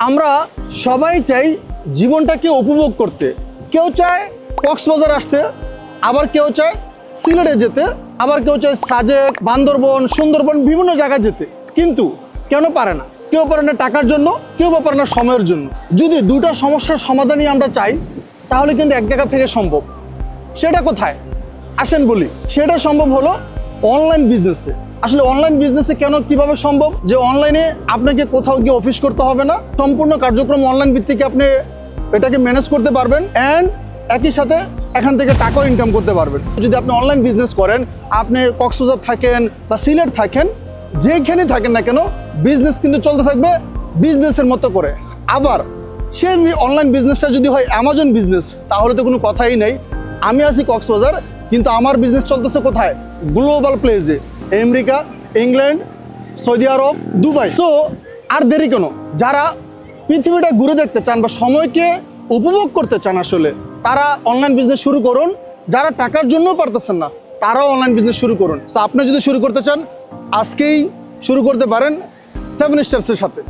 আমরা সবাই চাই জীবনটাকে উপভোগ করতে। কেউ চায় কক্সবাজার আসতে, আবার কেউ চায় সিলেটে যেতে, আবার কেউ চায় সাজেক, বান্দরবন, সুন্দরবন বিভিন্ন জায়গায় যেতে। কিন্তু কেন পারে না? কেউ পারে না টাকার জন্য, কেউ বা পারে না সময়ের জন্য। যদি দুটো সমস্যার সমাধানই আমরা চাই, তাহলে কিন্তু এক জায়গা থেকে সম্ভব। সেটা কোথায়? আসেন বলি। সেটা সম্ভব হলো অনলাইন বিজনেসে আসলে অনলাইন বিজনেসে কেন, কীভাবে সম্ভব? যে অনলাইনে আপনাকে কোথাও গিয়ে অফিস করতে হবে না। সম্পূর্ণ কার্যক্রম অনলাইন ভিত্তিকে আপনি এটাকে ম্যানেজ করতে পারবেন অ্যান্ড একই সাথে এখান থেকে টাকাও ইনকাম করতে পারবেন। যদি আপনি অনলাইন বিজনেস করেন, আপনি কক্সবাজার থাকেন বা সিলেট থাকেন যেখানে থাকেন না কেন বিজনেস কিন্তু চলতে থাকবে বিজনেসের মতো করে। আবার, সে অনলাইন বিজনেসটা যদি হয় অ্যামাজন বিজনেস তাহলে তো কোনো কথাই নেই। আমি আছি কক্সবাজার, কিন্তু আমার বিজনেস চলতেছে কোথায়? গ্লোবাল প্লেসে America, England, Saudi Arab, Dubai. So আর দেরি কেন? যারা পৃথিবীটা ঘুরে দেখতে চান বা সময়কে উপভোগ করতে চান আসলে, তারা অনলাইন বিজনেস শুরু করুন। যারা টাকার জন্যও পারতেছেন না, তারাও অনলাইন বিজনেস শুরু করুন। সো আপনি যদি শুরু করতে চান, আজকেই শুরু করতে পারেন সেভেন স্টার্সের সাথে।